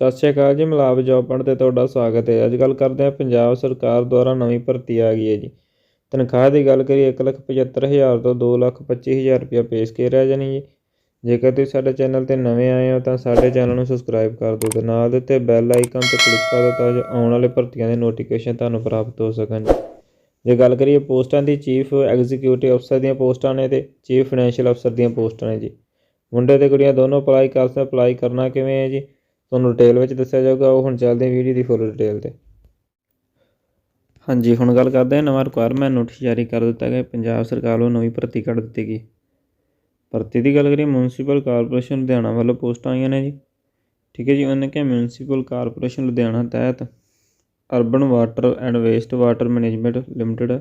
ਸਤਿ ਸ਼੍ਰੀ ਅਕਾਲ ਜੀ ਮਲਾਬ ਜੋਬ ਪੜ੍ਹ ਤੇ ਤੁਹਾਡਾ ਸਵਾਗਤ ਹੈ। ਅੱਜ ਗੱਲ ਕਰਦੇ ਹਾਂ ਪੰਜਾਬ ਸਰਕਾਰ ਦੁਆਰਾ ਨਵੀਂ ਭਰਤੀ ਆ ਗਈ ਹੈ ਜੀ। ਤਨਖਾਹ ਦੀ ਗੱਲ ਕਰੀਏ 175000 ਤੋਂ 225000 ਰੁਪਇਆ ਪੇਸ਼ ਕੇ ਕੀਤਾ ਜਾਣੀ ਜੀ। ਜੇਕਰ ਤੁਸੀਂ ਸਾਡੇ ਚੈਨਲ ਤੇ ਨਵੇਂ ਆਏ ਹੋ, ਤਾਂ ਸਾਡੇ ਚੈਨਲ ਨੂੰ ਸਬਸਕ੍ਰਾਈਬ ਕਰ ਦਿਓ ਤੇ ਨਾਲ ਦੇ ਉੱਤੇ ਬੈਲ ਆਈਕਨ ਤੇ ਕਲਿੱਕ ਕਰ ਦਿਓ ਤਾਂ ਜੋ ਆਉਣ ਵਾਲੇ ਭਰਤੀਆਂ ਦੇ ਨੋਟੀਫਿਕੇਸ਼ਨ ਤੁਹਾਨੂੰ ਪ੍ਰਾਪਤ ਹੋ ਸਕਣ ਜੇ। ਗੱਲ ਕਰੀਏ ਪੋਸਟਾਂ ਦੀ, ਚੀਫ ਐਗਜ਼ੀਕਿਊਟਿਵ ਅਫਸਰ ਦੀਆਂ ਪੋਸਟਾਂ ਨੇ ਤੇ ਚੀਫ ਫਾਈਨੈਂਸ਼ੀਅਲ ਅਫਸਰ ਦੀਆਂ ਪੋਸਟਾਂ ਨੇ ਜੀ। ਮੁੰਡੇ ਤੇ ਕੁੜੀਆਂ ਦੋਨੋਂ ਅਪਲਾਈ ਕਰ ਸਕਦੇ ਅਪਲਾਈ ਕਰਨਾ ਕਿਵੇਂ ਹੈ ਜੀ? ਤੁਹਾਨੂੰ ਡਿਟੇਲ ਵਿੱਚ ਦੱਸਿਆ ਜਾਊਗਾ, ਉਹ ਹੁਣ ਚੱਲਦੇ ਵੀਡੀਓ ਦੀ ਫੁੱਲ ਡਿਟੇਲ ਤੇ। ਹਾਂਜੀ, ਹੁਣ ਗੱਲ ਕਰਦੇ ਹਾਂ, ਨਵਾਂ ਰਿਕੁਆਇਰਮੈਂਟ ਨੋਟਿਸ ਜਾਰੀ ਕਰ ਦਿੱਤਾ ਗਿਆ। ਪੰਜਾਬ ਸਰਕਾਰ ਵੱਲੋਂ ਨਵੀਂ ਭਰਤੀ ਕੱਢ ਦਿੱਤੀ ਗਈ। ਭਰਤੀ ਦੀ ਗੱਲ ਕਰੀਏ ਮਿਊਨਿਸਪਲ ਕਾਰਪੋਰੇਸ਼ਨ ਲੁਧਿਆਣਾ ਵੱਲੋਂ ਪੋਸਟਾਂ ਆਈਆਂ ਨੇ ਜੀ। ਠੀਕ ਹੈ ਜੀ, ਉਹਨੇ ਕਿਹਾ ਮਿਊਨਿਸਪਲ ਕਾਰਪੋਰੇਸ਼ਨ ਲੁਧਿਆਣਾ ਤਹਿਤ urban water and waste water management limited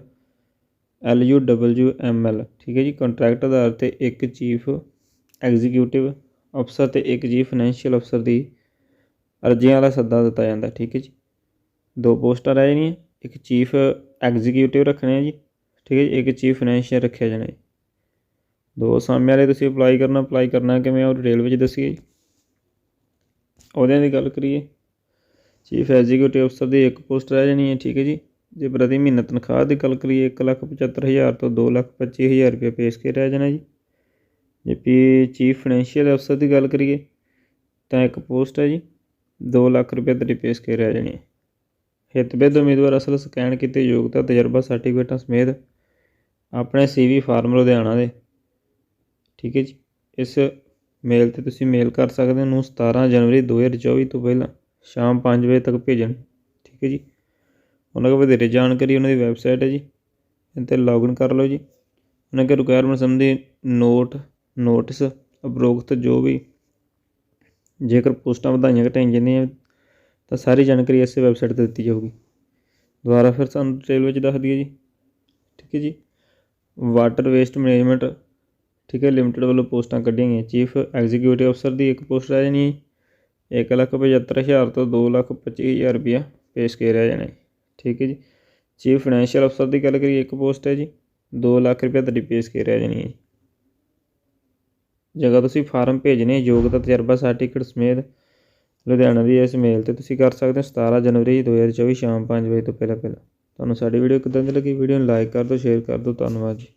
L U W M L ਠੀਕ ਹੈ ਜੀ ਕੰਟਰੈਕਟ ਆਧਾਰ ਤੇ ਇੱਕ ਚੀਫ ਐਗਜ਼ੀਕਿਊਟਿਵ ਅਫਸਰ ਤੇ ਇੱਕ ਚੀਫ ਫਾਈਨੈਂਸ਼ੀਅਲ ਅਫਸਰ ਦੀ ਅਰਜ਼ੀਆਂ ਵਾਲਾ ਸੱਦਾ ਦਿੱਤਾ ਜਾਂਦਾ, ਠੀਕ ਹੈ ਜੀ। ਦੋ ਪੋਸਟਾਂ ਰਹਿ ਜਾਣੀਆਂ, ਇੱਕ ਚੀਫ ਐਗਜ਼ੀਕਿਊਟਿਵ ਰੱਖਣੇ ਆ ਜੀ, ਠੀਕ ਹੈ ਜੀ, ਇੱਕ ਚੀਫ ਫਾਈਨੈਂਸ਼ੀਅਲ ਰੱਖਿਆ ਜਾਣਾ ਜੀ। ਦੋ ਸਾਹਮਣੇ ਵਾਲੇ ਤੁਸੀਂ ਅਪਲਾਈ ਕਰਨਾ ਅਪਲਾਈ ਕਰਨਾ ਕਿਵੇਂ ਉਹ ਡਿਟੇਲ ਵਿੱਚ ਦੱਸੀਏ ਜੀ। ਉਹਦਿਆਂ ਦੀ ਗੱਲ ਕਰੀਏ, ਚੀਫ ਐਗਜ਼ੀਕਿਊਟਿਵ ਅਫਸਰ ਦੀ ਇੱਕ ਪੋਸਟ ਰਹਿ ਜਾਣੀ ਹੈ, ਠੀਕ ਹੈ ਜੀ। ਜੇ ਪ੍ਰਤੀ ਮਹੀਨਾ ਤਨਖਾਹ ਦੀ ਗੱਲ ਕਰੀਏ 175000 ਤੋਂ 225000 ਰੁਪਏ ਪੇਸ਼ ਕੇ ਰਹਿ ਜਾਣਾ ਜੀ। ਜੇ ਪੀ ਚੀਫ ਫਾਈਨੈਂਸ਼ੀਅਲ ਅਫਸਰ ਦੀ ਗੱਲ ਕਰੀਏ, ਤਾਂ ਇੱਕ ਪੋਸਟ ਹੈ ਜੀ। 2 ਲੱਖ ਰੁਪਏ ਤੇਰੀ ਪੇਸ਼ ਕੇ ਰਹਿ ਜਾਣੀ ਹੈ। ਹਿਤਬਿਦ ਉਮੀਦਵਾਰ ਅਸਲ ਸਕੈਨ ਕੀਤੇ ਯੋਗਤਾ, ਤਜਰਬਾ, ਸਰਟੀਫਿਕੇਟਾਂ ਸਮੇਤ ਆਪਣੇ ਸੀਵੀ ਫਾਰਮ ਲੁਧਿਆਣਾ ਦੇ। ਠੀਕ ਹੈ ਜੀ? ਇਸ ਮੇਲ ਤੇ ਤੁਸੀਂ ਮੇਲ ਕਰ ਸਕਦੇ ਹੋ। ਨੂੰ 17 ਜਨਵਰੀ 2024 ਤੋਂ ਪਹਿਲਾਂ ਸ਼ਾਮ 5 ਵਜੇ ਤੱਕ ਭੇਜਣ। ਠੀਕ ਹੈ ਜੀ? ਉਹਨਾਂ ਕੋਲ ਵਧੇਰੇ ਜਾਣਕਾਰੀ ਉਹਨਾਂ ਦੀ ਵੈਬਸਾਈਟ ਹੈ ਜੀ। ਇਹ 'ਤੇ ਲੌਗਇਨ ਕਰ ਲਓ ਜੀ। ਉਹਨਾਂ ਕੇ ਰਿਕੁਆਇਰਮੈਂਟ ਸੰਬੰਧੀ ਨੋਟ ਨੋਟਿਸ ਉਪਰੋਕਤ ਜੋ ਵੀ ਜੇਕਰ ਪੋਸਟਾਂ ਵਧਾਈਆਂ ਘਟਾਈਆਂ ਜਾਂਦੀਆਂ, ਤਾਂ ਸਾਰੀ ਜਾਣਕਾਰੀ ਇਸੇ ਵੈਬਸਾਈਟ ਤੇ ਦਿੱਤੀ ਜਾਊਗੀ। ਦੁਬਾਰਾ ਫਿਰ ਸਾਨੂੰ ਡਿਟੇਲ ਵਿੱਚ ਦੱਸ ਦਈਏ ਜੀ। ਠੀਕ ਹੈ ਜੀ? ਵਾਟਰ ਵੇਸਟ ਮੈਨੇਜਮੈਂਟ ਠੀਕ ਹੈ ਲਿਮਟਿਡ ਵੱਲੋਂ ਪੋਸਟਾਂ ਕੱਢੀਆਂ ਗਈਆਂ। ਚੀਫ ਐਗਜ਼ੀਕਿਊਟਿਵ ਅਫਸਰ ਦੀ ਇੱਕ ਪੋਸਟ ਰਹਿ ਜਾਣੀ ਹੈ। ਇੱਕ ਲੱਖ ਪਝੱਤਰ ਹਜ਼ਾਰ ਤੋਂ ਦੋ ਲੱਖ ਪੱਚੀ ਹਜ਼ਾਰ ਰੁਪਇਆ ਪੇਸ਼ ਕੇ ਰਹਿ ਜਾਣਾ ਹੈ ਠੀਕ ਹੈ ਜੀ? ਚੀਫ ਫਾਈਨੈਂਸ਼ੀਅਲ ਅਫਸਰ ਦੀ ਗੱਲ ਕਰੀਏ, ਇੱਕ ਪੋਸਟ ਹੈ ਜੀ। 2 ਲੱਖ ਰੁਪਏ ਤੁਹਾਡੀ ਪੇਸ਼ ਕੇ ਰਹਿ ਜਾਣੀ ਹੈ ਜਗ੍ਹਾ ਤੁਸੀਂ ਫਾਰਮ ਭੇਜਣੇ ਯੋਗਤਾ ਤਜਰਬਾ ਸਰਟੀਫਿਕੇਟ ਸਮੇਤ ਲੁਧਿਆਣਾ ਦੀ ਇਸ ਮੇਲ ਤੇ ਤੁਸੀਂ ਕਰ ਸਕਦੇ ਹੋ 17 ਜਨਵਰੀ 2024 ਸ਼ਾਮ 5 ਵਜੇ ਤੋਂ ਪਹਿਲਾਂ ਪਹਿਲਾਂ। ਤੁਹਾਨੂੰ ਸਾਡੀ ਵੀਡੀਓ ਕਿੱਦਾਂ ਦੀ ਲੱਗੀ ਵੀਡੀਓ ਨੂੰ ਲਾਈਕ ਕਰ ਦਿਓ ਸ਼ੇਅਰ ਕਰ ਦਿਓ, ਧੰਨਵਾਦ ਜੀ।